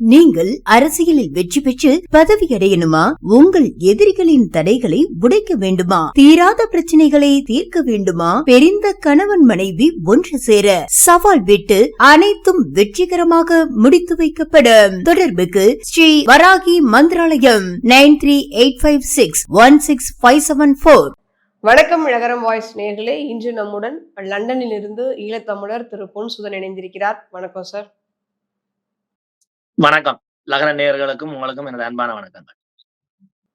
நீங்கள் அரசியலில் வெற்றி பெற்று பதவி அடையணுமா உங்கள் எதிரிகளின் தடைகளை உடைக்க வேண்டுமா? தீராத பிரச்சனைகளை தீர்க்க வேண்டுமா? பெரிந்த கணவன் மனைவி ஒன்று சேர சவால் விட்டு அனைத்தும் வெற்றிகரமாக முடித்து வைக்கப்படும். தொடர்புக்கு Shri Varahi Mantralayam nine three eight five six one six five seven four. வணக்கம் இழகரம் வாய்ஸ் நேர்களே. இன்று நம்முடன் லண்டனில் இருந்து ஈழத்தமிழர் திரு பொன் சுதன் இணைந்திருக்கிறார். வணக்கம் சார். வணக்கம். லகர நேயர்களுக்கும் உங்களுக்கும் எனது அன்பான வணக்கங்கள்.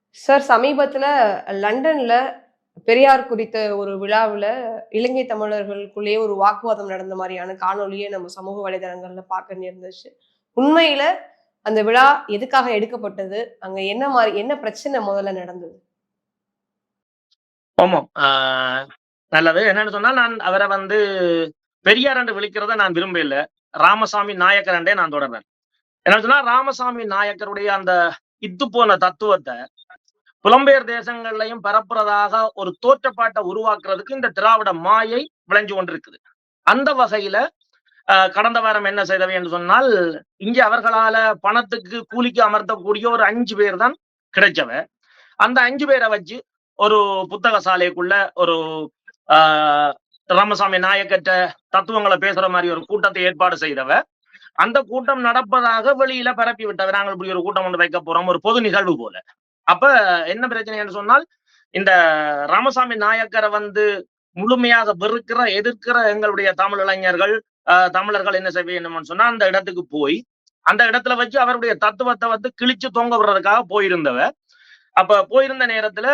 சார் சமீபத்துல லண்டன்ல பெரியார் குறித்த ஒரு விழாவில் இலங்கை தமிழர்களுக்குள்ளேயே ஒரு வாக்குவாதம் நடந்த மாதிரியான காணொலியை நம்ம சமூக வலைதளங்கள்ல பார்க்க நேர்ந்துச்சு. உண்மையில அந்த விழா எதுக்காக எடுக்கப்பட்டது? அங்க என்ன மாதிரி என்ன பிரச்சனை முதல்ல நடந்தது? ஆமாம் ஆஹ் நல்லது. என்னன்னு சொன்னா நான் அவரை வந்து பெரியார் என்று விழிக்கிறத நான் விரும்பல ராமசாமி நாயக்கர் என்றே நான் தொடர்றேன். என்ன சொன்னா ராமசாமி நாயக்கருடைய அந்த இத்து போன தத்துவத்தை புலம்பெயர் தேசங்கள்லையும் பரப்புறதாக ஒரு தோற்றப்பாட்டை உருவாக்குறதுக்கு இந்த திராவிட மாயை விளைஞ்சு கொண்டிருக்குது. அந்த வகையில கடந்த வாரம் என்ன செய்தவை என்று சொன்னால் இங்கே அவர்களால பணத்துக்கு கூலிக்கு அமர்த்தக்கூடிய ஒரு அஞ்சு பேர் தான் கிடைச்சவ. அந்த அஞ்சு பேரை வச்சு ஒரு புத்தக சாலைக்குள்ள ஒரு ஆஹ் ராமசாமி நாயக்கற்ற தத்துவங்களை பேசுற மாதிரி ஒரு கூட்டத்தை ஏற்பாடு செய்தவ அந்த கூட்டம் நடப்பதாக வெளியில பரப்பி விட்டவ நாங்கள் இப்படி ஒரு கூட்டம் ஒன்று வைக்க போறோம். ஒரு பொது நிகழ்வு போல. அப்ப என்ன பிரச்சனைன்னு சொன்னால் இந்த ராமசாமி நாயக்கரை வந்து முழுமையாக வெறுக்கிற எதிர்க்கிற எங்களுடைய தமிழ் இளைஞர்கள் ஆஹ் தமிழர்கள் என்ன செய்ய வேண்டும்னு சொன்னா அந்த இடத்துக்கு போய் அந்த இடத்துல வச்சு அவருடைய தத்துவத்தை வந்து கிழிச்சு தொங்க விடுறதுக்காக போயிருந்தவ அப்ப போயிருந்த நேரத்துல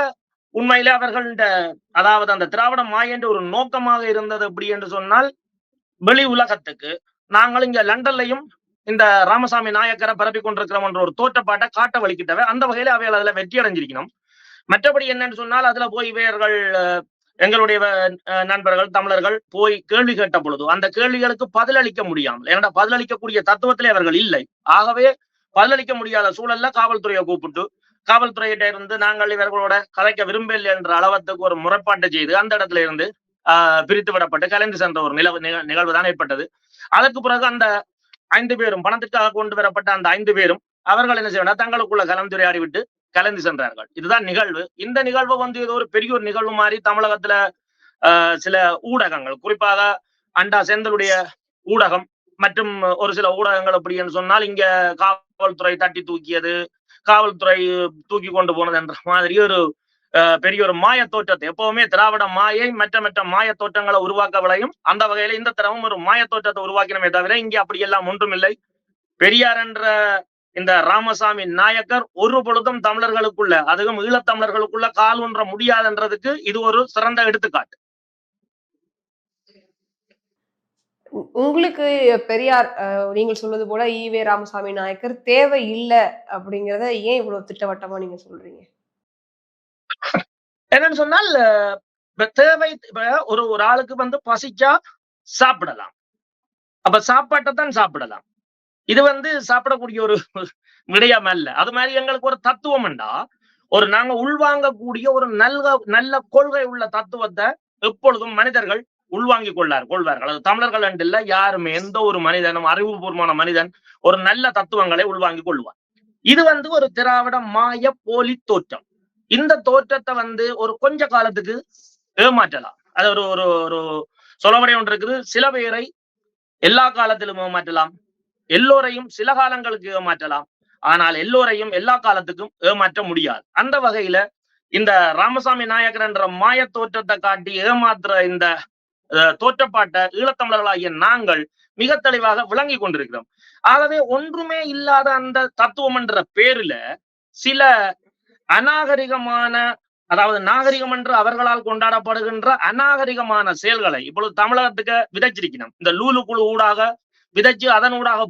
உண்மையிலே இந்த அதாவது அந்த திராவிட மாயன்ற ஒரு நோக்கமாக இருந்தது எப்படி என்று சொன்னால் வெளி உலகத்துக்கு நாங்கள் இங்க லண்டன்லையும் இந்த ராமசாமி நாயக்கரை பரப்பி கொண்டிருக்கிறோம் என்ற ஒரு தோற்றப்பாட்டை காட்ட வலிக்கிட்டவ அந்த வகையில அவைகள் அதுல வெற்றி அடைஞ்சிருக்கணும். மற்றபடி என்னன்னு சொன்னால் அதுல போய் இவர்கள் எங்களுடைய நண்பர்கள் தமிழர்கள் போய் கேள்வி கேட்ட பொழுது அந்த கேள்விகளுக்கு பதிலளிக்க முடியாமல் ஏன்னா பதிலளிக்கக்கூடிய தத்துவத்திலே அவர்கள் இல்லை. ஆகவே பதிலளிக்க முடியாத சூழல்ல காவல்துறையை கூப்பிட்டு காவல்துறையிட்ட இருந்து நாங்கள் இவர்களோட கலைக்க விரும்பவில்லை என்ற அளவத்துக்கு ஒரு முறைப்பாட்டை செய்து அந்த இடத்துல இருந்து ஆஹ் பிரித்து விடப்பட்டு கலைந்து சென்ற ஒரு நிலவு நிகழ்வு தான் ஏற்பட்டது. அதற்கு பிறகு அந்த ஐந்து பேரும் பணத்திற்காக கொண்டு வரப்பட்ட அந்த ஐந்து பேரும் அவர்கள் என்ன செய்யணும் தங்களுக்குள்ள கலந்துரையாடி விட்டு கலந்து சென்றார்கள். இதுதான் நிகழ்வு. இந்த நிகழ்வு வந்து ஏதோ ஒரு பெரிய ஒரு நிகழ்வு மாதிரி தமிழகத்துல ஆஹ் சில ஊடகங்கள் குறிப்பாக அண்டா செந்தலுடைய ஊடகம் மற்றும் ஒரு சில ஊடகங்கள் அப்படின்னு சொன்னால் இங்க காவல்துறை தட்டி தூக்கியது காவல்துறை தூக்கி கொண்டு போனது என்ற மாதிரி ஒரு பெரிய ஒரு மாய தோற்றத்தை. எப்பவுமே திராவிட மாயை மற்ற மற்ற மாய தோற்றங்களை உருவாக்க விளையும். அந்த வகையில இந்த திரவம் ஒரு மாய தோற்றத்தை உருவாக்கினமே தவிர இங்கே அப்படி எல்லாம் ஒன்றும் இல்லை. பெரியார் என்ற இந்த ராமசாமி நாயக்கர் ஒரு பொழுதும் தமிழர்களுக்குள்ள அதுவும் ஈழத்தமிழர்களுக்குள்ள கால் ஒன்ற முடியாதுன்றதுக்கு இது ஒரு சிறந்த எடுத்துக்காட்டு. உங்களுக்கு பெரியார் அஹ், நீங்கள் சொல்வது போல ஈவே ராமசாமி நாயக்கர் தேவை இல்லை அப்படிங்கிறத ஏன் இவ்வளவு திட்டவட்டமா நீங்க சொல்றீங்க? என்னன்னு சொன்னால் தேவை இப்ப ஒரு ஒரு ஆளுக்கு வந்து பசிச்சா சாப்பிடலாம். அப்ப சாப்பாட்டை தான் சாப்பிடலாம். இது வந்து சாப்பிடக்கூடிய ஒரு விடயம் அல்ல. அது மாதிரி எங்களுக்கு ஒரு தத்துவம் உண்டா? ஒரு நாங்க உள்வாங்கக்கூடிய ஒரு நல்ல நல்ல கொள்கை உள்ள தத்துவத்தை எப்பொழுதும் மனிதர்கள் உள்வாங்கிக் கொள்ளார் கொள்வார்கள். அது தமிழர்கள் என்று இல்ல யாருமே எந்த ஒரு மனிதனும் அறிவுபூர்வமான மனிதன் ஒரு நல்ல தத்துவங்களை உள்வாங்கிக் கொள்வார். இது வந்து ஒரு திராவிட மாய போலி தோற்றம். இந்த தோற்றத்தை வந்து ஒரு கொஞ்ச காலத்துக்கு ஏமாற்றலாம். அது ஒரு ஒரு ஒரு சொலவடை ஒன்று இருக்குது. சில பேரை எல்லா காலத்திலும் ஏமாற்றலாம். எல்லோரையும் சில காலங்களுக்கு ஏமாற்றலாம். ஆனால் எல்லோரையும் எல்லா காலத்துக்கும் ஏமாற்ற முடியாது. அந்த வகையில இந்த ராமசாமி நாயக்கர் என்ற மாய தோற்றத்தை காட்டி ஏமாத்துற இந்த அஹ், தோற்றப்பாட்டை ஈழத்தமிழர்களாகிய நாங்கள் மிக தெளிவாக விளங்கி கொண்டிருக்கிறோம். ஆகவே ஒன்றுமே இல்லாத அந்த தத்துவம் என்ற பேருல சில அநாகரிகமான அதாவது நாகரிகம் என்று அவர்களால் கொண்டாடப்படுகின்ற அநாகரிகமான செயல்களை இப்பொழுது தமிழகத்துக்கு விதைச்சிருக்கணும். இந்த லூலு குழு ஊடாக விதைச்சு அதன் ஊடாக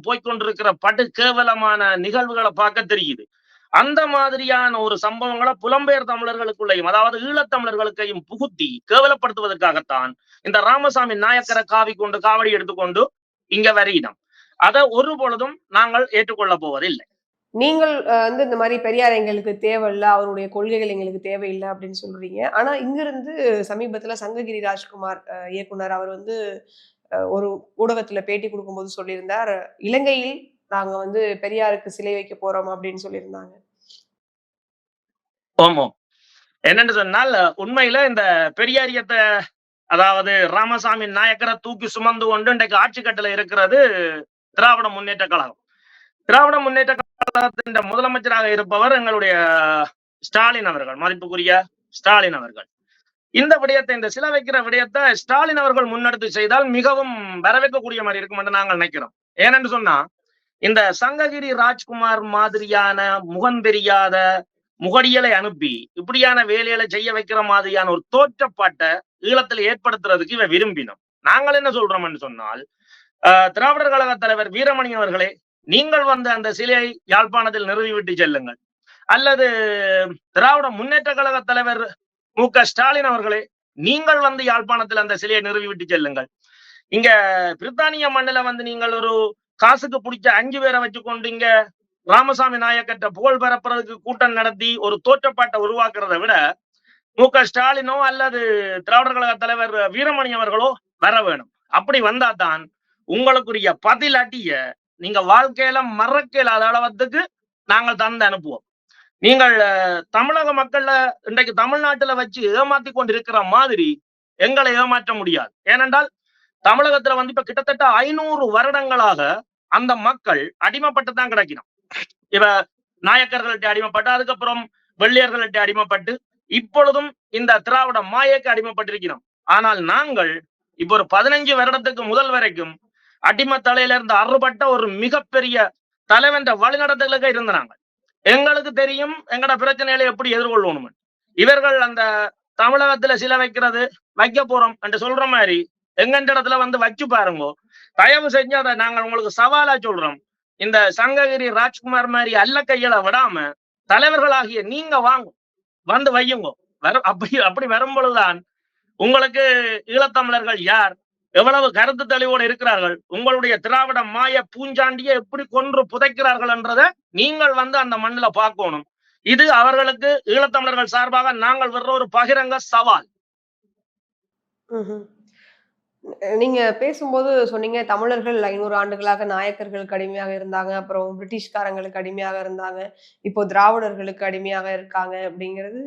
படு கேவலமான நிகழ்வுகளை பார்க்க தெரியுது. அந்த மாதிரியான ஒரு சம்பவங்களை புலம்பெயர் தமிழர்களுக்குள்ளையும் அதாவது ஈழத்தமிழர்களுக்கையும் புகுத்தி கேவலப்படுத்துவதற்காகத்தான் இந்த ராமசாமி நாயக்கரை காவி கொண்டு காவடி எடுத்துக்கொண்டு இங்க வரையினம் அதை ஒரு பொழுதும் நாங்கள் ஏற்றுக்கொள்ள போவதில்லை. நீங்கள் வந்து இந்த மாதிரி பெரியார் எங்களுக்கு தேவையில்லை அவருடைய கொள்கைகள் எங்களுக்கு தேவையில்லை அப்படின்னு சொல்றீங்க. ஆனா இங்கிருந்து சமீபத்துல சங்ககிரி ராஜ்குமார் இயக்குனர் அவர் வந்து ஒரு ஊடகத்துல பேட்டி கொடுக்கும்போது சொல்லியிருந்தார் இலங்கையில் நாங்க வந்து பெரியாருக்கு சிலை வைக்க போறோம் அப்படின்னு சொல்லியிருந்தாங்க. ஆமா. என்னன்னு சொன்னால் உண்மையில இந்த பெரியாரியத்தை அதாவது ராமசாமி நாயக்கரை தூக்கி சுமந்து கொண்டு இன்றைக்கு ஆட்சி கட்டில இருக்கிறது திராவிட முன்னேற்ற கழகம். திராவிட முன்னேற்ற கழகத்தின் முதலமைச்சராக இருப்பவர் எங்களுடைய ஸ்டாலின் அவர்கள் மதிப்புக்குரிய ஸ்டாலின் அவர்கள். இந்த விடயத்தை இந்த சில வைக்கிற விடயத்தை ஸ்டாலின் அவர்கள் முன்னெடுத்து செய்தால் மிகவும் வரவேற்கக்கூடிய மாதிரி இருக்கும் என்று நாங்கள் நினைக்கிறோம். ஏனென்று சொன்னா இந்த சங்ககிரி ராஜ்குமார் மாதிரியான முகம் தெரியாத முகடியலை அனுப்பி இப்படியான வேலைகளை செய்ய வைக்கிற மாதிரியான ஒரு தோற்றப்பாட்டை ஈழத்தில் ஏற்படுத்துறதுக்கு இவன் விரும்பினோம். நாங்கள் என்ன சொல்றோம்னு சொன்னால் ஆஹ் திராவிடர் கழக தலைவர் வீரமணி அவர்களே நீங்கள் வந்து அந்த சிலையை யாழ்ப்பாணத்தில் நிறுவிவிட்டு செல்லுங்கள். அல்லது திராவிட முன்னேற்ற கழக தலைவர் மு க ஸ்டாலின் அவர்களே நீங்கள் வந்து யாழ்ப்பாணத்தில் அந்த சிலையை நிறுவிவிட்டு செல்லுங்கள். இங்க பிரித்தானிய மண்ணில வந்து நீங்கள் ஒரு காசுக்கு பிடிச்ச அஞ்சு பேரை வச்சுக்கொண்டு இங்க ராமசாமி நாயக்கற்ற புகழ் பரப்புறதுக்கு கூட்டம் நடத்தி ஒரு தோற்றப்பாட்டை உருவாக்குறதை விட மு க ஸ்டாலினோ அல்லது திராவிடர் கழக தலைவர் வீரமணி அவர்களோ வர வேணும். அப்படி வந்தா தான் உங்களுக்குரிய பதில் நீங்க வாழ்க்கையில மறக்க இல்லாத அளவத்துக்கு நாங்கள் தந்து அனுப்புவோம். நீங்கள் தமிழக மக்கள்ல இன்றைக்கு தமிழ்நாட்டுல வச்சு ஏமாத்தி கொண்டிருக்கிற மாதிரி எங்களை ஏமாற்ற முடியாது. ஏனென்றால் தமிழகத்துல வந்து இப்ப கிட்டத்தட்ட ஐநூறு வருடங்களாக அந்த மக்கள் அடிமைப்பட்டு தான் கிடைக்கணும் இவ நாயக்கர்கள்ட்ட அடிமைப்பட்டு அதுக்கப்புறம் வெள்ளையர்கள்ட்ட அடிமைப்பட்டு இப்பொழுதும் இந்த திராவிட மாயக்கு அடிமைப்பட்டிருக்கிறோம். ஆனால் நாங்கள் இப்போ ஒரு பதினஞ்சு வருடத்துக்கு முதல் வரைக்கும் அடிமை தலையில இருந்து அறுபட்ட ஒரு மிகப்பெரிய தலைவன் வழிநடத்தலுக்கு இருந்தாங்க எங்களுக்கு தெரியும் எங்கட பிரச்சனைகளை எப்படி எதிர்கொள்ளணும் இவர்கள் அந்த தமிழகத்துல சில வைக்கிறது வைக்க போறோம் என்று சொல்ற மாதிரி எங்கன்ற இடத்துல வந்து வச்சு பாருங்க. தயவு செஞ்சு அதை நாங்கள் உங்களுக்கு சவாலா சொல்றோம். இந்த சங்ககிரி ராஜ்குமார் மாதிரி அல்ல கையில விடாம தலைவர்களாகிய நீங்க வாங்க. வந்து வையுங்க. வர அப்படி அப்படி வரும்பொழுதுதான் உங்களுக்கு ஈழத்தமிழர்கள் யார்? எவ்வளவு கருத்து தெளிவோடு இருக்கிறார்கள்? உங்களுடைய திராவிட மாய பூஞ்சாண்டியை எப்படி கொன்று புதைக்கிறார்கள் என்றதை நீங்கள் வந்து அந்த மண்ணுல பார்க்கணும். இது அவர்களுக்கு ஈழத்தமிழர்கள் சார்பாக நாங்கள் வர்ற ஒரு பகிரங்க சவால். நீங்க பேசும்போது சொன்னீங்க தமிழர்கள் ஐநூறு ஆண்டுகளாக நாயக்கர்களுக்கு அடிமையாக இருந்தாங்க அப்புறம் பிரிட்டிஷ்காரங்களுக்கு அடிமையாக இருந்தாங்க இப்போ திராவிடர்களுக்கு அடிமையாக இருக்காங்க அப்படிங்கிறது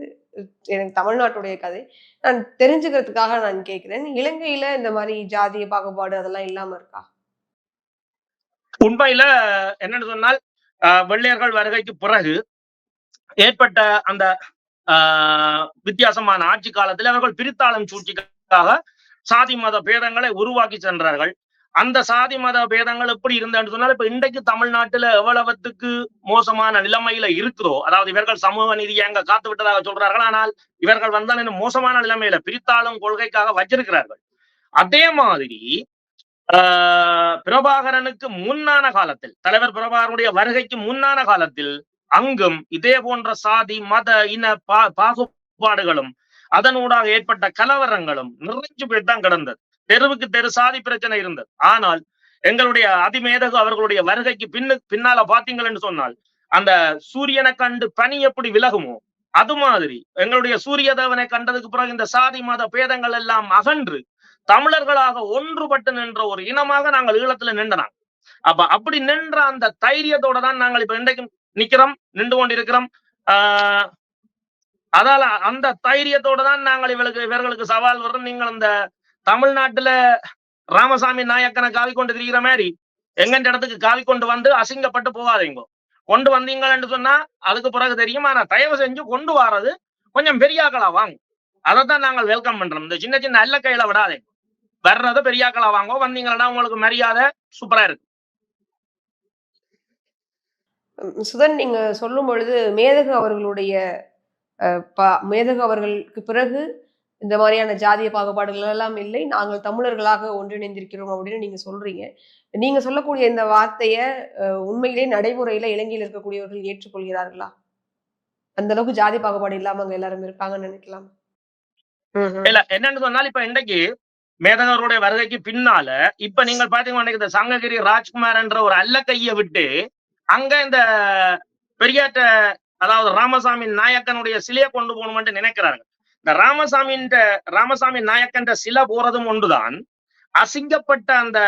எனக்கு தமிழ்நாட்டுடைய கதை. நான் தெரிஞ்சுக்கிறதுக்காக நான் கேட்கிறேன் இலங்கையில இந்த மாதிரி ஜாதிய பாகுபாடு அதெல்லாம் இல்லாம இருக்கா? உண்மையில என்னன்னு சொன்னால் ஆஹ், வெள்ளையர்கள் வருகைக்கு பிறகு ஏற்பட்ட அந்த ஆஹ், வித்தியாசமான ஆட்சி காலத்தில் அவர்கள் பிரித்தாளம் சூழ்ச்சிக்காக சாதி மத பேதங்களை உருவாக்கி சென்றார்கள். அந்த சாதி மத பேதங்கள் எப்படி இருந்தேன்னு சொன்னால் இப்ப இன்றைக்கு தமிழ்நாட்டுல எவ்வளவுத்துக்கு மோசமான நிலைமையில இருக்குதோ அதாவது இவர்கள் சமூக நீதியை அங்க காத்து விட்டதாக சொல்றார்கள் ஆனால் இவர்கள் வந்தால் இன்னும் மோசமான நிலைமையில பிரித்தாளும் கொள்கைக்காக வச்சிருக்கிறார்கள். அதே மாதிரி ஆஹ் பிரபாகரனுக்கு முன்னான காலத்தில் தலைவர் பிரபாகரனுடைய வருகைக்கு முன்னான காலத்தில் அங்கும் இதே போன்ற சாதி மத இன பா பாகுபாடுகளும் அதனூடாக ஏற்பட்ட கலவரங்களும் நிறைஞ்சு போய் தான் கிடந்தது. தெருவுக்கு தெரு சாதி பிரச்சனை இருந்தது. ஆனால் எங்களுடைய அதிமேதகு அவர்களுடைய வருகைக்கு பின்னு பின்னால பாத்தீங்கன்னு சொன்னால் அந்த சூரியனை கண்டு பனி எப்படி விலகுமோ அது மாதிரி எங்களுடைய சூரிய தேவனை கண்டதுக்கு பிறகு இந்த சாதி மத பேதங்கள் எல்லாம் அகன்று தமிழர்களாக ஒன்றுபட்டு நின்ற ஒரு இனமாக நாங்கள் ஈழத்துல நின்றனாங்க. அப்ப அப்படி நின்ற அந்த தைரியத்தோட தான் நாங்கள் இப்ப இன்றைக்கும் நிக்கிறோம் நின்று கொண்டிருக்கிறோம். ஆஹ் அதால அந்த தைரியத்தோட தான் நாங்கள் இவளுக்கு இவர்களுக்கு சவால் வர்றோம் நீங்கள் அந்த தமிழ்நாட்டுல ராமசாமி நாயக்கனை காவி கொண்டு திரிகிற மாதிரி எங்கெந்த இடத்துக்கு காவி கொண்டு வந்து அசிங்கப்பட்டு போகாதீங்க. கொண்டு வந்தீங்கன்னு சொன்னா அதுக்கு பிறகு தெரியும். ஆனா தயவு செஞ்சு கொண்டு வர்றது கொஞ்சம் பெரியாக்களா வாங்க. அதைத்தான் நாங்கள் வெல்கம் பண்றோம். இந்த சின்ன சின்ன அல்ல கையில விடாதீங்க. வர்றது பெரியாக்களா வாங்க. வந்தீங்கன்னா உங்களுக்கு மரியாதை சூப்பரா இருக்கு. சுதன் நீங்க சொல்லும் பொழுது மேதகு அவர்களுடைய அஹ், மேதகு அவர்களுக்கு பிறகு இந்த மாதிரியான ஜாதிய பாகுபாடுகள் எல்லாம் இல்லை. நாங்கள் தமிழர்களாக ஒன்றிணைந்திருக்கிறோம் அப்படின்னு நீங்க சொல்றீங்க. நீங்க சொல்லக்கூடிய இந்த வார்த்தைய அஹ், உண்மையிலே நடைமுறையில இலங்கையில் இருக்கக்கூடியவர்கள் ஏற்றுக்கொள்கிறார்களா? அந்த அளவுக்கு ஜாதி பாகுபாடு இல்லாம அங்க எல்லாரும் இருக்காங்கன்னு நினைக்கலாம். இல்ல என்னன்னு சொன்னால் இப்ப இன்றைக்கு மேதகருடைய வருகைக்கு பின்னால இப்ப நீங்கள் பாத்தீங்கன்னா இந்த சங்ககிரி ராஜ்குமார் என்ற ஒரு அல்ல கையை விட்டு அங்க இந்த பெரியாட்ட அதாவது ராமசாமி நாயக்கனுடைய சிலையை கொண்டு போகணும்னு நினைக்கிறாங்க இந்த ராமசாமின்ற ராமசாமி நாயக்கன்ற சிலை போறதும் ஒன்றுதான். அசிங்கப்பட்ட அந்த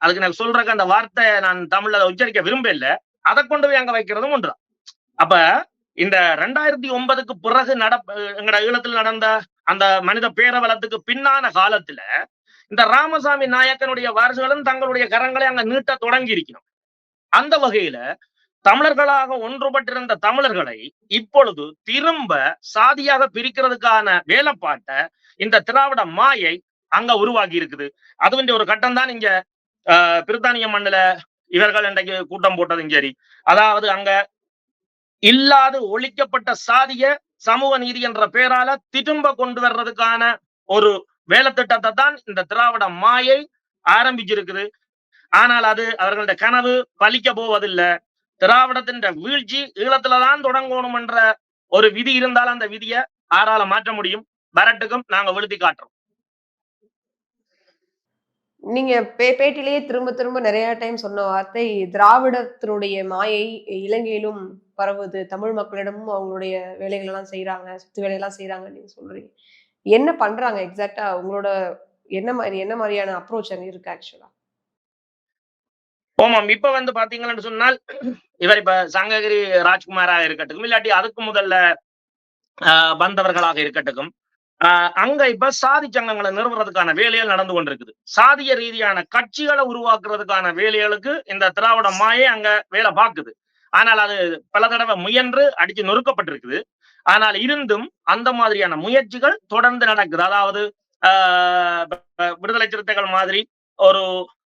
அதுக்கு நான் சொல்றக்கு அந்த வார்த்தையை நான் தமிழ்ல உச்சரிக்க விரும்ப இல்லை. அதை கொண்டு போய் அங்க வைக்கிறதும் ஒன்றுதான். அப்ப இந்த ரெண்டாயிரத்தி ஒன்பதுக்கு பிறகு நட எங்கட ஈழத்தில் நடந்த அந்த மனித பேரவலத்துக்கு பின்னான காலத்துல இந்த ராமசாமி நாயக்கனுடைய வாரிசுகளும் தங்களுடைய கரங்களை அங்க நீட்ட தொடங்கி இருக்கணும் அந்த வகையில தமிழர்களாக ஒன்றுபட்டிருந்த தமிழர்களை இப்பொழுது திரும்ப சாதியாக பிரிக்கிறதுக்கான வேலைப்பாட்ட இந்த திராவிட மாயை அங்க உருவாகி இருக்குது. அது ஒரு கட்டம் தான் இங்க பிரித்தானிய மண்ணுல இவர்கள் இன்றைக்கு கூட்டம் போட்டதும் சரி. அதாவது அங்க இல்லாது ஒழிக்கப்பட்ட சாதிய சமூக நீதி என்ற பெயரால திரும்ப கொண்டு வர்றதுக்கான ஒரு வேலை திட்டத்தை தான் இந்த திராவிட மாயை ஆரம்பிச்சிருக்குது. ஆனால் அது அவர்களுடைய கனவு பலிக்க போவதில்லை. திராவிடத்தின் வீழ்ச்சி ஈழத்துலதான் தொடங்கணும் என்ற ஒரு விதி இருந்தால் அந்த விதியை ஆறால மாற்ற முடியும். வரட்டுக்கும் நாங்க விழுத்தி காட்டுறோம். நீங்க பேட்டிலேயே திரும்ப திரும்ப நிறைய டைம் சொன்ன வார்த்தை திராவிடத்தினுடைய மாயை இலங்கையிலும் பரவுது தமிழ் மக்களிடமும் அவங்களுடைய வேலைகள் எல்லாம் செய்யறாங்க சுத்து வேலையெல்லாம் செய்யறாங்க நீங்க சொல்றீங்க. என்ன பண்றாங்க எக்ஸாக்டா உங்களோட என்ன மாதிரி என்ன மாதிரியான அப்ரோச் அங்க இருக்கு ஆக்சுவலா ஆமாம் இப்ப வந்து பாத்தீங்கன்னு சொன்னால் இவர் இப்ப சங்ககிரி ராஜ்குமாரா இருக்கட்டும் இல்லாட்டி அதுக்கு முதல்ல ஆஹ், வந்தவர்களாக இருக்கட்டும் ஆஹ், அங்க இப்ப சாதி சங்கங்களை நிறுவுறதுக்கான வேலைகள் நடந்து கொண்டிருக்குது. சாதிய ரீதியான கட்சிகளை உருவாக்குறதுக்கான வேலைகளுக்கு இந்த திராவிட மாயே அங்க வேலை பார்க்குது. ஆனால் அது பல தடவை முயன்று அடிச்சு நொறுக்கப்பட்டிருக்குது. ஆனால் இருந்தும் அந்த மாதிரியான முயற்சிகள் தொடர்ந்து நடக்குது. அதாவது ஆஹ், விடுதலை சிறுத்தைகள் மாதிரி ஒரு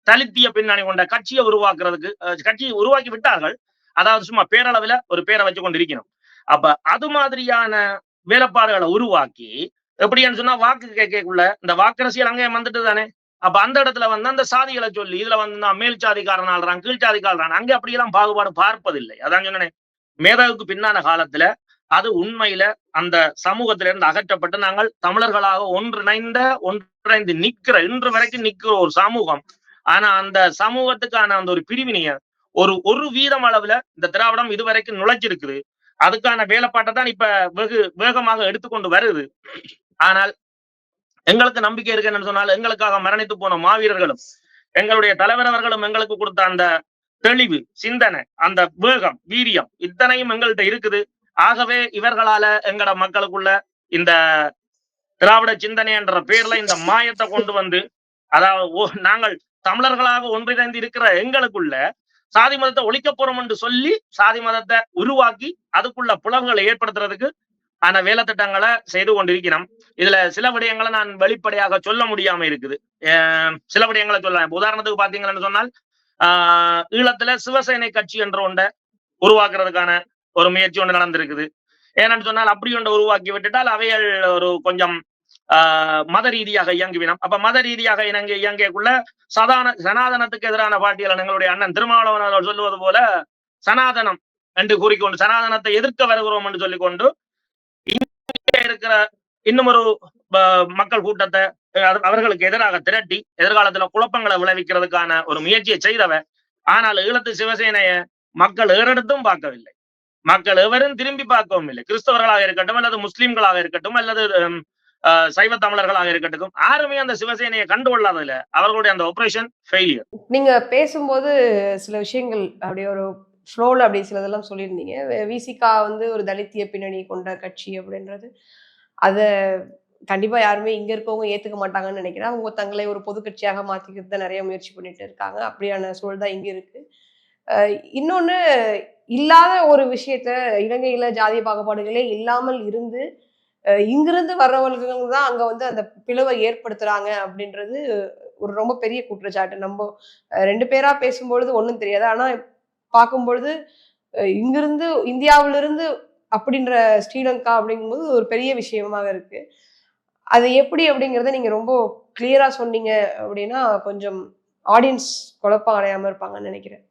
தலித்திய பின்னணி கொண்ட கட்சியை உருவாக்குறதுக்கு கட்சியை உருவாக்கி விட்டார்கள். அதாவது சும்மா பேரளவுல ஒரு பேரை வச்சு கொண்டு இருக்கணும் அப்ப அது மாதிரியான வேலைப்பாடுகளை உருவாக்கி எப்படின்னு சொன்னா வாக்கு கேட்கக்குள்ள இந்த வாக்கரசியல் அங்கே வந்துட்டு தானே அப்ப அந்த இடத்துல வந்து அந்த சாதிகளை சொல்லி இதுல வந்து நான் மேல் சாதிக்காரன் ஆள்றான் கீழ் சாதிக்காரன் அங்கே அப்படியெல்லாம் பாகுபாடு பார்ப்பதில்லை. அதான் சொன்னேன் மேதாவுக்கு பின்னான காலத்துல அது உண்மையில அந்த சமூகத்தில இருந்து அகற்றப்பட்டு நாங்கள் தமிழர்களாக ஒன்றிணைந்த ஒன்றிணைந்து நிக்கிற இன்று வரைக்கும் நிக்கிற ஒரு சமூகம். ஆனா அந்த சமூகத்துக்கான அந்த ஒரு பிரிவினைய ஒரு ஒரு வீதம் அளவுல இந்த திராவிடம் இதுவரைக்கும் நுழைச்சிருக்குது அதுக்கான வேலைப்பாட்டை தான் இப்ப வெகு வேகமாக எடுத்துக்கொண்டு வருது. ஆனால் எங்களுக்கு நம்பிக்கை இருக்கு என்னன்னு சொன்னால் எங்களுக்காக மரணித்து போன மாவீரர்களும் எங்களுடைய தலைவரவர்களும் எங்களுக்கு கொடுத்த அந்த தெளிவு சிந்தனை அந்த வேகம் வீரியம் இத்தனையும் எங்கள்கிட்ட இருக்குது. ஆகவே இவர்களால எங்கட மக்களுக்குள்ள இந்த திராவிட சிந்தனை என்ற பேர்ல இந்த மாயத்தை கொண்டு வந்து அதாவது ஓ- நாங்கள் தமிழர்களாக ஒன்றிணைந்து இருக்கிற எங்களுக்குள்ள சாதி மதத்தை ஒழிக்க போறோம் என்று சொல்லி சாதி மதத்தை உருவாக்கி அதுக்குள்ள புலவுகளை ஏற்படுத்துறதுக்கு ஆன வேலை திட்டங்களை செய்து கொண்டிருக்கிறோம். இதுல சில விடயங்களை நான் வெளிப்படையாக சொல்ல முடியாம இருக்குது. சில விடயங்களை சொல்லலாம். உதாரணத்துக்கு பாத்தீங்கன்னு சொன்னால் ஆஹ் ஈழத்துல சிவசேனை கட்சி என்ற ஒன்றை உருவாக்குறதுக்கான ஒரு முயற்சி ஒன்று நடந்திருக்குது. ஏன்னு சொன்னால் அப்படி ஒன்றை உருவாக்கி விட்டுட்டால் அவைகள் ஒரு கொஞ்சம் மத ரீதியாக இயங்குவினம். அப்ப மத ரீதியாக இணங்க இயங்கக்குள்ள சதான சனாதனத்துக்கு எதிரான பாட்டியல் எங்களுடைய அண்ணன் திருமாவளவன் அவர் சொல்லுவது போல சனாதனம் என்று கூறிக்கொண்டு சனாதனத்தை எதிர்க்க வருகிறோம் என்று சொல்லிக்கொண்டு இங்கே இருக்கிற இன்னும் ஒரு மக்கள் கூட்டத்தை அவர்களுக்கு எதிராக திரட்டி எதிர்காலத்துல குழப்பங்களை விளைவிக்கிறதுக்கான ஒரு முயற்சியை செய்தவ ஆனால் ஈழத்து சிவசேனைய மக்கள் ஏறெடுத்தும் பார்க்கவில்லை. மக்கள் எவரும் திரும்பி பார்க்கவும் இல்லை. கிறிஸ்தவர்களாக இருக்கட்டும் அல்லது முஸ்லிம்களாக இருக்கட்டும் அல்லது சைவ தமிழர்களாக இருக்கட்டும் யாருமே அந்த சிவசேனையை கண்டுகொள்ளாததுல அவர்களுடைய அந்த ஆபரேஷன் ஃபெயிலியர் நீங்க பேசும்போது சில விஷயங்கள் அப்படியே ஒரு ஃப்ளோல அப்படி சிலதெல்லாம் சொல்லியிருந்தீங்க. விசிகா வந்து ஒரு தலித்திய பின்னணி கொண்ட கட்சி அப்படின்றது. அதை கண்டிப்பா யாருமே இங்க இருக்கவங்க ஏத்துக்க மாட்டாங்கன்னு நினைக்கிறேன். அவங்க தங்களை ஒரு பொது கட்சியாக மாத்திக்கிறது தான் நிறைய முயற்சி பண்ணிட்டு இருக்காங்க. அப்படியான சூழல் தான் இங்க இருக்கு. அஹ் இன்னொன்னு இல்லாத ஒரு விஷயத்த இலங்கையில் ஜாதிய பாகுபாடுகளே இல்லாமல் இருந்து இங்கிருந்து வர்றவர்கள் தான் அங்க வந்து அந்த பிளவை ஏற்படுத்துறாங்க அப்படின்றது ஒரு ரொம்ப பெரிய குற்றச்சாட்டு. நம்ம ரெண்டு பேரா பேசும்பொழுது ஒன்றும் தெரியாது. ஆனா பார்க்கும்பொழுது இங்கிருந்து இந்தியாவிலிருந்து அப்படின்ற ஸ்ரீலங்கா அப்படிங்கும்போது ஒரு பெரிய விஷயமாக இருக்கு. அது எப்படி அப்படிங்கிறத நீங்க ரொம்ப கிளியரா சொன்னீங்க அப்படின்னா கொஞ்சம் ஆடியன்ஸ் குழப்பம் அடையாம இருப்பாங்கன்னு நினைக்கிறேன்.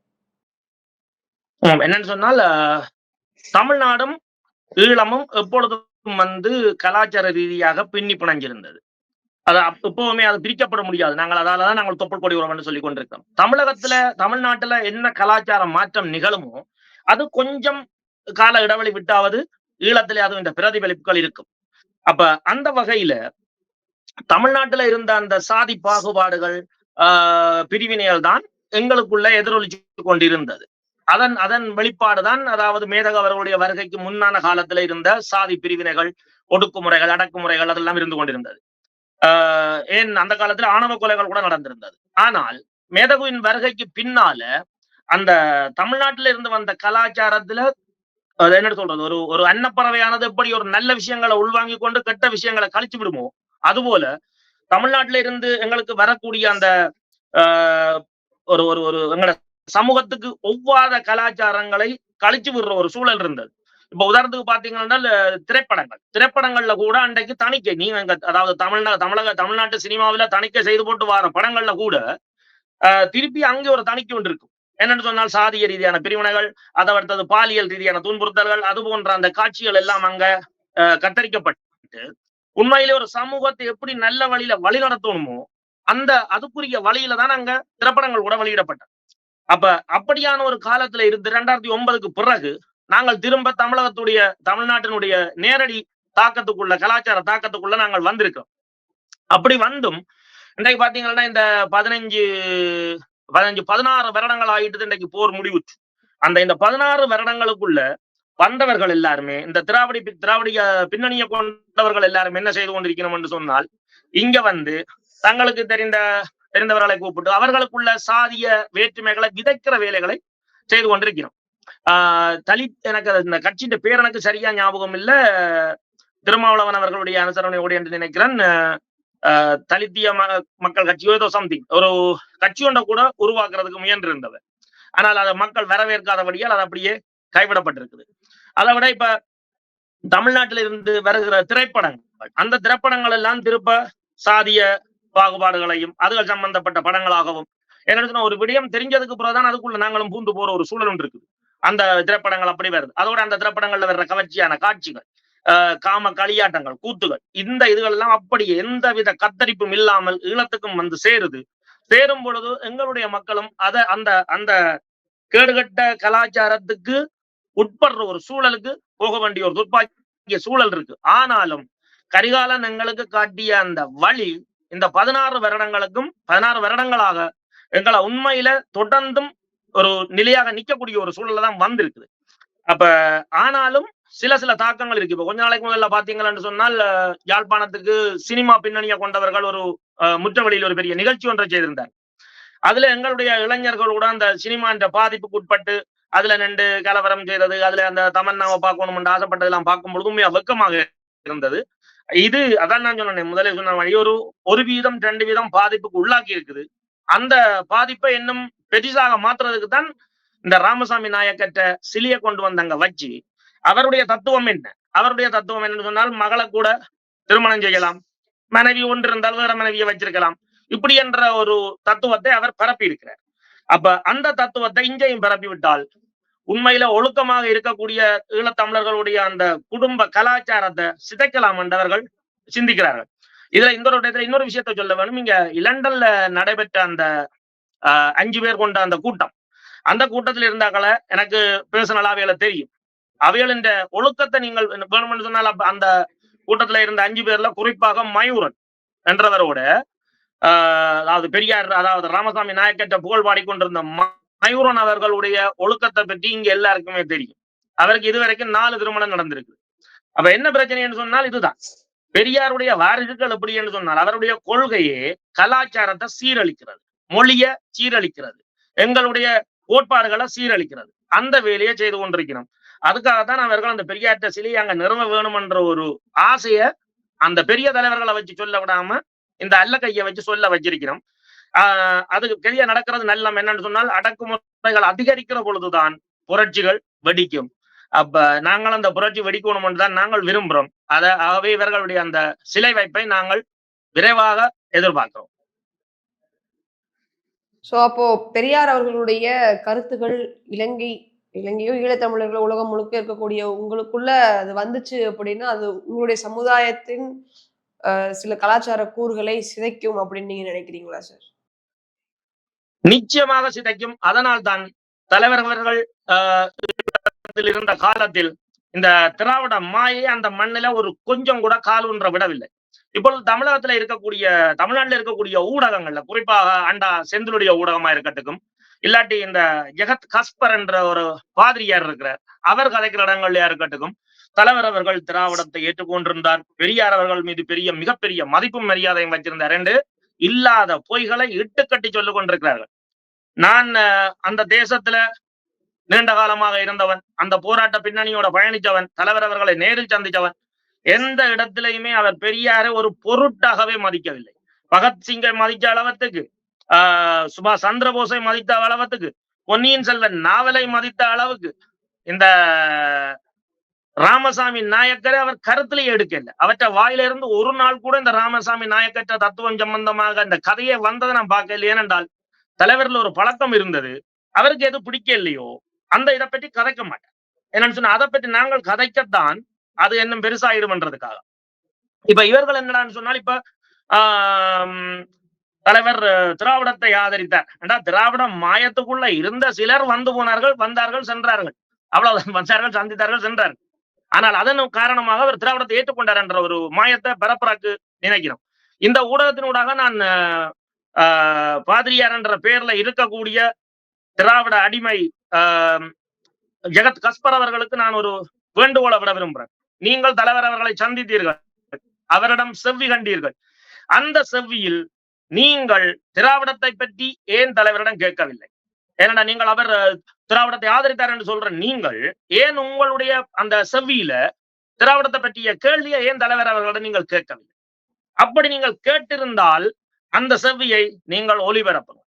என்னன்னு சொன்னால் தமிழ்நாடும் ஈழமும் எப்பொழுதும் வந்து கலாச்சார ரீதியாக பின்னி பிணைஞ்சிருந்தது. அது எப்பவுமே அது பிரிக்கப்பட முடியாது. நாங்கள் அதாலதான் நாங்கள் தொப்பல் கொடி உறவு என்று சொல்லி கொண்டிருக்கிறோம். தமிழகத்துல தமிழ்நாட்டுல என்ன கலாச்சார மாற்றம் நிகழுமோ அது கொஞ்சம் கால இடைவெளி விட்டாவது ஈழத்திலே அதுவும் இந்த பிரதிபலிப்புகள் இருக்கும். அப்ப அந்த வகையில தமிழ்நாட்டுல இருந்த அந்த சாதி பாகுபாடுகள் ஆஹ் பிரிவினைகள் தான் எங்களுக்குள்ள எதிரொலிச்சு கொண்டிருந்தது. அதன் அதன் வெளிப்பாடுதான் அதாவது மேதக அவர்களுடைய வருகைக்கு முன்னான காலத்துல இருந்த சாதி பிரிவினைகள் ஒடுக்குமுறைகள் அடக்குமுறைகள் அதெல்லாம் இருந்து கொண்டிருந்தது. ஆஹ் ஏன் அந்த காலத்துல ஆணவ கொலைகள் கூட நடந்திருந்தது. ஆனால் மேதகுவின் வருகைக்கு பின்னால அந்த தமிழ்நாட்டில இருந்து வந்த கலாச்சாரத்துல அது என்ன சொல்றது? ஒரு ஒரு அன்னப்பறவையானது எப்படி ஒரு நல்ல விஷயங்களை உள்வாங்கி கொண்டு கெட்ட விஷயங்களை கழிச்சு விடுமோ? அதுபோல தமிழ்நாட்டில இருந்து எங்களுக்கு வரக்கூடிய அந்த ஆஹ் ஒரு ஒரு ஒரு எங்களோட சமூகத்துக்கு ஒவ்வாத கலாச்சாரங்களை கழிச்சு விடுற ஒரு சூழல் இருந்தது. இப்ப உதாரணத்துக்கு பாத்தீங்கன்னா திரைப்படங்கள். திரைப்படங்கள்ல கூட அன்றைக்கு தணிக்கை. நீங்க அதாவது தமிழ்நா தமிழக தமிழ்நாட்டு சினிமாவில தணிக்கை செய்து போட்டு வர படங்கள்ல கூட திருப்பி அங்கே ஒரு தணிக்கை ஒன்று இருக்கும். என்னன்னு சொன்னால் சாதிய ரீதியான பிரிவினைகள் அதை அடுத்தது பாலியல் ரீதியான துன்புறுத்தல்கள் அது போன்ற அந்த காட்சிகள் எல்லாம் அங்க கத்தரிக்கப்பட்டு உண்மையிலே ஒரு சமூகத்தை எப்படி நல்ல வழியில வழி நடத்தணுமோ அந்த அதுக்குரிய வழியில தான் அங்க திரைப்படங்கள் கூட வெளியிடப்பட்டது. அப்ப அப்படியான ஒரு காலத்துல இருந்து ரெண்டாயிரத்தி ஒன்பதுக்கு பிறகு நாங்கள் திரும்ப தமிழகத்துடைய தமிழ்நாட்டினுடைய நேரடி தாக்கத்துக்குள்ள கலாச்சார தாக்கத்துக்குள்ள நாங்கள் வந்திருக்கிறோம். அப்படி வந்தும் இன்றைக்கு பாத்தீங்கன்னா இந்த பதினஞ்சு பதினஞ்சு பதினாறு வருடங்கள் ஆயிட்டு இன்றைக்கு போர் முடிவுச்சு அந்த இந்த பதினாறு வருடங்களுக்குள்ள வந்தவர்கள் எல்லாருமே இந்த திராவிடி பி- திராவிடிய பின்னணியை கொண்டவர்கள் எல்லாரும் என்ன செய்து கொண்டிருக்கணும் என்று சொன்னால் இங்க வந்து தங்களுக்கு தெரிந்த தெரிந்தவர்களை கூப்பிட்டு அவர்களுக்குள்ள சாதிய வேற்றுமைகளை விதைக்கிற வேலைகளை செய்து கொண்டிருக்கிறோம். ஆஹ் தலித் எனக்கு இந்த கட்சியின் பேர் எனக்கு சரியா ஞாபகம் இல்ல. திருமாவளவன் அவர்களுடைய அனுசரணையோடு என்று நினைக்கிறேன். ஆஹ் தலித்திய மக்கள் கட்சியோ ஏதோ சம்திங் ஒரு கட்சி ஒன்றை கூட உருவாக்குறதுக்கு முயன்று ஆனால் அதை மக்கள் வரவேற்காதபடியால் அது அப்படியே கைவிடப்பட்டிருக்குது. அதை விட இப்ப தமிழ்நாட்டில இருந்து வருகிற திரைப்படங்கள் அந்த திரைப்படங்கள் எல்லாம் திருப்ப சாதிய பாகுபாடுகளையும் அதுகள் சம்பந்தப்பட்ட படங்களாகவும். என்ன ஒரு விடயம் தெரிஞ்சதுக்கு பிறகுதான் அதுக்குள்ள நாங்களும் பூந்து போற ஒரு சூழல் ஒன்று இருக்குது. அந்த திரைப்படங்கள் அப்படி வருது. அதோட அந்த திரைப்படங்கள்ல வர்ற கவர்ச்சியான காட்சிகள் ஆஹ் காம களியாட்டங்கள் கூத்துகள் இந்த இதுகள் எல்லாம் அப்படி எந்தவித கத்தரிப்பும் இல்லாமல் ஈழத்துக்கும் வந்து சேருது. சேரும் பொழுது எங்களுடைய மக்களும் அத அந்த அந்த கேடுகட்ட கலாச்சாரத்துக்கு உட்படுற ஒரு சூழலுக்கு போக வேண்டிய ஒரு துர்ப்பாக்கிய சூழல் இருக்கு. ஆனாலும் கரிகாலன் எங்களுக்கு காட்டிய அந்த வழி இந்த பதினாறு வருடங்களுக்கும் பதினாறு வருடங்களாக எங்களை உண்மையில தொடர்ந்தும் ஒரு நிலையாக நிக்கக்கூடிய ஒரு சூழல்ல தான் வந்திருக்குது. அப்ப ஆனாலும் சில சில தாக்கங்கள் இருக்கு. இப்ப கொஞ்ச நாளைக்கு முதல்ல பாத்தீங்கன்னு சொன்னால் யாழ்ப்பாணத்துக்கு சினிமா பின்னணியை கொண்டவர்கள் ஒரு முற்றவழியில் ஒரு பெரிய நிகழ்ச்சி ஒன்றை செய்திருந்தார். அதுல எங்களுடைய இளைஞர்களோட அந்த சினிமா என்ற பாதிப்புக்கு உட்பட்டு அதுல நின்று கலவரம் செய்தது அதுல அந்த தமன்னாவை பார்க்கணும் ஆசைப்பட்டதெல்லாம் பார்க்கும் பொழுது உண்மையா வெக்கமாக இருந்தது. இது அதான் நான் சொன்னேன் முதலே சொன்ன மாதிரி ஒரு ஒரு வீதம் ரெண்டு வீதம் பாதிப்புக்கு உள்ளாக்கி இருக்குது. அந்த பாதிப்பை இன்னும் பெரிசாக மாத்துறதுக்கு தான் இந்த ராமசாமி நாயக்கற்ற சிலியை கொண்டு வந்தாங்க வச்சு அவருடைய தத்துவம் என்ன? அவருடைய தத்துவம் என்னன்னு சொன்னால் மகளை கூட திருமணம் செய்யலாம் மனைவி ஒன்று இருந்தால் வேற மனைவியை வச்சிருக்கலாம் இப்படி என்ற ஒரு தத்துவத்தை அவர் பரப்பி இருக்கிறார் அப்ப அந்த தத்துவத்தை இங்கேயும் பரப்பி விட்டால் உண்மையில ஒழுக்கமாக இருக்கக்கூடிய ஈழத்தமிழர்களுடைய அந்த குடும்ப கலாச்சாரத்தை சிதைக்கலாம் என்றவர்கள் சிந்திக்கிறார்கள். இதுல இந்த இடத்துல இன்னொரு விஷயத்த சொல்ல வேணும். இங்க லண்டன்ல நடைபெற்ற அந்த அஞ்சு பேர் கொண்ட அந்த கூட்டம். அந்த கூட்டத்தில் இருந்தாக்கள எனக்கு பேர்சனல் அவையில தெரியும். அவைகள் இந்த ஒழுக்கத்தை நீங்கள் வேணும்னு சொன்னால் அந்த கூட்டத்துல இருந்த அஞ்சு பேர்ல குறிப்பாக மயூரன் என்றவரோட ஆஹ், அதாவது பெரியார் அதாவது ராமசாமி நாயக்கற்ற புகழ் பாடிக்கொண்டிருந்த மயூரன் அவர்களுடைய ஒழுக்கத்தை பற்றி இங்க எல்லாருக்குமே தெரியும். அவருக்கு இதுவரைக்கும் நாலு திருமணம் நடந்திருக்கு. அப்ப என்ன பிரச்சனைன்னு சொன்னால் இதுதான். பெரியாருடைய வாரிசுகள் எப்படி என்று சொன்னால் அவருடைய கொள்கையே கலாச்சாரத்தை சீரழிக்கிறது. மொழிய சீரழிக்கிறது. எங்களுடைய கோட்பாடுகளை சீரழிக்கிறது. அந்த வேலையை செய்து கொண்டிருக்கிறோம். அதுக்காகத்தான் அவர்கள் அந்த பெரியார்ட்ட சிலையை அங்க நிறுவ வேணும் ஒரு ஆசைய அந்த பெரிய தலைவர்களை வச்சு சொல்ல விடாம இந்த அல்ல கையை வச்சு சொல்ல வச்சிருக்கிறோம். ஆஹ் அதுக்கு பெரிய நடக்கிறது நல்ல என்னன்னு சொன்னால் அடக்குமுறைகள் அதிகரிக்கிற பொழுதுதான் புரட்சிகள் வெடிக்கும். அப்ப நாங்கள் அந்த புரட்சி வெடிக்கணும் தான் நாங்கள் விரும்புகிறோம் அதை ஆகவே இவர்களுடைய அந்த சிலை வைப்பை நாங்கள் விரைவாக எதிர்பார்க்கிறோம். சோ அப்போ பெரியார் அவர்களுடைய கருத்துகள் இலங்கை இலங்கையோ ஈழத்தமிழர்களோ உலகம் முழுக்க இருக்கக்கூடிய உங்களுக்குள்ள அது வந்துச்சு அப்படின்னா அது உங்களுடைய சமுதாயத்தின் சில கலாச்சார கூறுகளை சிதைக்கும் அப்படின்னு நீங்க நினைக்கிறீங்களா சார் நிச்சயமாக சிதைக்கும். அதனால் தான் தலைவர்கள் ஆஹ், இருந்த காலத்தில் இந்த திராவிட மாயை அந்த மண்ணில ஒரு கொஞ்சம் கூட கால் ஊன்ற விடவில்லை. இப்பொழுது தமிழகத்துல இருக்கக்கூடிய தமிழ்நாட்டில் இருக்கக்கூடிய ஊடகங்கள்ல குறிப்பாக அண்டா செந்திலுடைய ஊடகமா இருக்கட்டும் இல்லாட்டி இந்த ஜெகத் கஸ்பர் என்ற ஒரு பாதிரியார் இருக்கிறார் அவர் கதைக்கிற இடங்கள்லயா இருக்கட்டும் தலைவர் அவர்கள் திராவிடத்தை ஏற்றுக்கொண்டிருந்தார். பெரியார் அவர்கள் மீது பெரிய மிகப்பெரிய மதிப்பும் மரியாதையும் வச்சிருந்தார் என்று இல்லாத பொய்களை இட்டுக்கட்டி சொல்லிக் கொண்டிருக்கிறார்கள். நான் அந்த தேசத்துல நீண்ட காலமாக இருந்தவன் அந்த போராட்ட பின்னணியோட பயணிச்சவன் தலைவர் அவர்களை நேரில் சந்திச்சவன் எந்த இடத்திலையுமே அவர் பெரியாரை ஒரு பொருட்டாகவே மதிக்கவில்லை. பகத்சிங்கை மதிச்ச அளவத்துக்கு ஆஹ் சுபாஷ் சந்திரபோஸை மதித்த அளவத்துக்கு பொன்னியின் செல்வன் நாவலை மதித்த அளவுக்கு இந்த ராமசாமி நாயக்கரை அவர் கருத்திலேயே எடுக்கல அவற்றை வாயிலிருந்து ஒரு நாள் கூட இந்த ராமசாமி நாயக்கற்ற தத்துவம் சம்பந்தமாக இந்த கதையை வந்ததை நான் பார்க்கல ஏனென்றால் தலைவர்ல ஒரு பழக்கம் இருந்தது. அவருக்கு எது பிடிக்க இல்லையோ அந்த இதை பற்றி கதைக்க மாட்டார். என்னன்னு சொன்னா அதை பற்றி நாங்கள் கதைக்கத்தான் அது இன்னும் பெருசாயிடும்ன்றதுக்காக. இப்ப இவர்கள் என்னடான்னு சொன்னால் இப்ப தலைவர் திராவிடத்தை ஆதரித்தார். ஏண்டா திராவிட மாயத்துக்குள்ள இருந்த சிலர் வந்து போனார்கள் வந்தார்கள் சென்றார்கள். அவ்வளவுதான். வந்தார்கள் சந்தித்தார்கள் சென்றார்கள். ஆனால் அதன் காரணமாக அவர் திராவிடத்தை ஏற்றுக்கொண்டார் என்ற ஒரு மாயத்தை பரப்பராக்கு நினைக்கிறோம். இந்த ஊடகத்தினூடாக நான் பாதிரியார் என்ற பெயர்ல இருக்கக்கூடிய திராவிட அடிமை ஆஹ், ஜெகத் கஸ்பர் அவர்களுக்கு நான் ஒரு வேண்டுகோளை விட விரும்புகிறேன் நீங்கள் தலைவர் அவர்களை சந்தித்தீர்கள். அவரிடம் செவ்வி கண்டீர்கள். அந்த செவ்வியில் நீங்கள் திராவிடத்தை பற்றி ஏன் தலைவரிடம் கேட்கவில்லை? ஏனென்றா நீங்கள் அவர் திராவிடத்தை ஆதரித்தார் என்று சொல்ற நீங்கள் ஏன் உங்களுடைய அந்த செவ்வியில திராவிடத்தை பற்றிய கேள்வியை ஏன் தலைவர் அவர்களிடம் நீங்கள் கேட்கவில்லை? அப்படி நீங்கள் கேட்டிருந்தால் அந்த செவ்வியை நீங்கள் ஒளிபரப்புங்க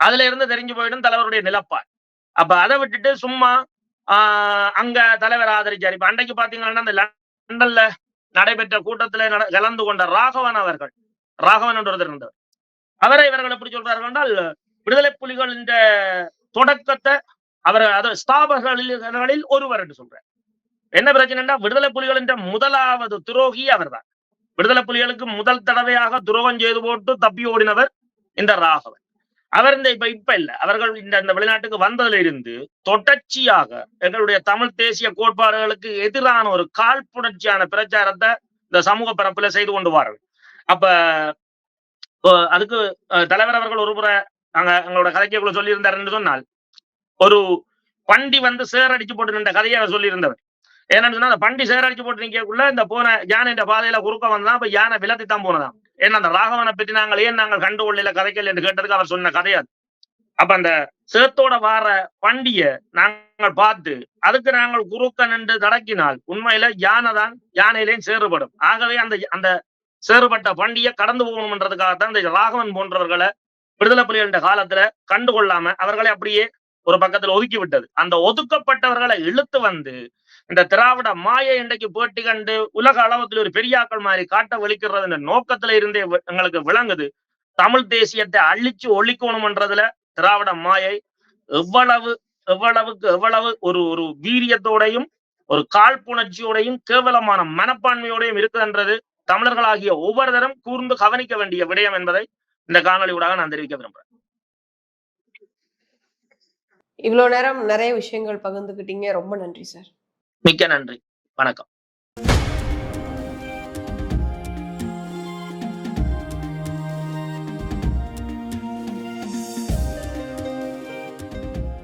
அதுல இருந்து தெரிஞ்சு போயிடும் தலைவருடைய நிலப்பாடு அப்ப அதை விட்டுட்டு சும்மா ஆஹ் அங்க தலைவர் ஆதரிச்சார். இப்ப அன்றைக்கு பாத்தீங்கன்னா அந்த லண்டன்ல நடைபெற்ற கூட்டத்துல கலந்து கொண்ட ராகவன் அவர்கள் ராகவன் என்ற ஒருத்தர் இருந்தவர் அவரை இவர்கள் எப்படி சொல்றார்கள் என்றால் விடுதலை புலிகள் இந்த தொடக்கத்தை அவர் அதாவது ஸ்தாபகர்களில் ஒருவர் என்று சொல்றார். என்ன பிரச்சனைன்னா விடுதலை புலிகளின் முதலாவது துரோகி அவர்தான். விடுதலை புலிகளுக்கு முதல் தடவையாக துரோகம் செய்து போட்டு தப்பி ஓடினவர் இந்த ராகவன். அவர் இந்த இப்ப இப்ப இல்ல. அவர்கள் இந்த இந்த வெளிநாட்டுக்கு வந்ததுல இருந்து தொடர்ச்சியாக எங்களுடைய தமிழ் தேசிய கோட்பாடுகளுக்கு எதிரான ஒரு காழ்ப்புணர்ச்சியான பிரச்சாரத்தை இந்த சமூக பரப்புல செய்து கொண்டு வார்கள். அப்ப அதுக்கு அஹ் தலைவர் அவர்கள் ஒரு முறை நாங்க எங்களோட கதைக்குள்ள சொல்லியிருந்தார் என்று சொன்னால் ஒரு பண்டி வந்து சேர் அடிச்சு போட்டு நின்ற கதையை அவர் சொல்லியிருந்தவர். என்னன்னு சொன்னா அந்த பண்டி சேர் அடிச்சு போட்டு நிக்கக்குள்ள இந்த போன யானை பாதையில குறுக்க வந்தா இப்ப யானை விலத்தி தான் போனதாம். ஏன்னா அந்த ராகவனை பற்றி நாங்கள் ஏன் நாங்கள் கண்டுகொள்ளல கதைக்கல் என்று கேட்டதுக்கு அவர் சொன்ன கதையாது அப்ப அந்த சேத்தோட வார பண்டிய நாங்கள் பார்த்து அதுக்கு நாங்கள் குறுக்க நின்று தடக்கினால் உண்மையில யானை தான் யானையிலேயும் சேறுபடும். ஆகவே அந்த அந்த சேறுபட்ட பண்டிய கடந்து போகணும்ன்றதுக்காகத்தான் இந்த ராகவன் போன்றவர்களை விடுதலை புலிகளின் காலத்துல கண்டுகொள்ளாம அவர்களை அப்படியே ஒரு பக்கத்துல ஒதுக்கி விட்டது. அந்த ஒதுக்கப்பட்டவர்களை இழுத்து வந்து இந்த திராவிட மாயை இன்றைக்கு போட்டி கண்டு உலக அளவத்தில் ஒரு பெரியாக்கள் மாதிரி காட்ட வலிக்கிறது என்ற நோக்கத்துல இருந்தே எங்களுக்கு விளங்குது. தமிழ் தேசியத்தை அழிச்சு ஒழிக்கணும்ன்றதுல திராவிட மாயை எவ்வளவு எவ்வளவுக்கு எவ்வளவு ஒரு ஒரு வீரியத்தோடையும் ஒரு காழ்ப்புணர்ச்சியோடையும் கேவலமான மனப்பான்மையோடையும் இருக்குதுன்றது தமிழர்களாகிய ஒவ்வொருத்தரும் கூர்ந்து கவனிக்க வேண்டிய விடயம் என்பதை இந்த காணொலி ஊடாக நான் தெரிவிக்க விரும்புறேன். இவ்வளோ நேரம் நிறைய விஷயங்கள் பகிர்ந்துக்கிட்டீங்க ரொம்ப நன்றி சார். மிக்க நன்றி. வணக்கம்.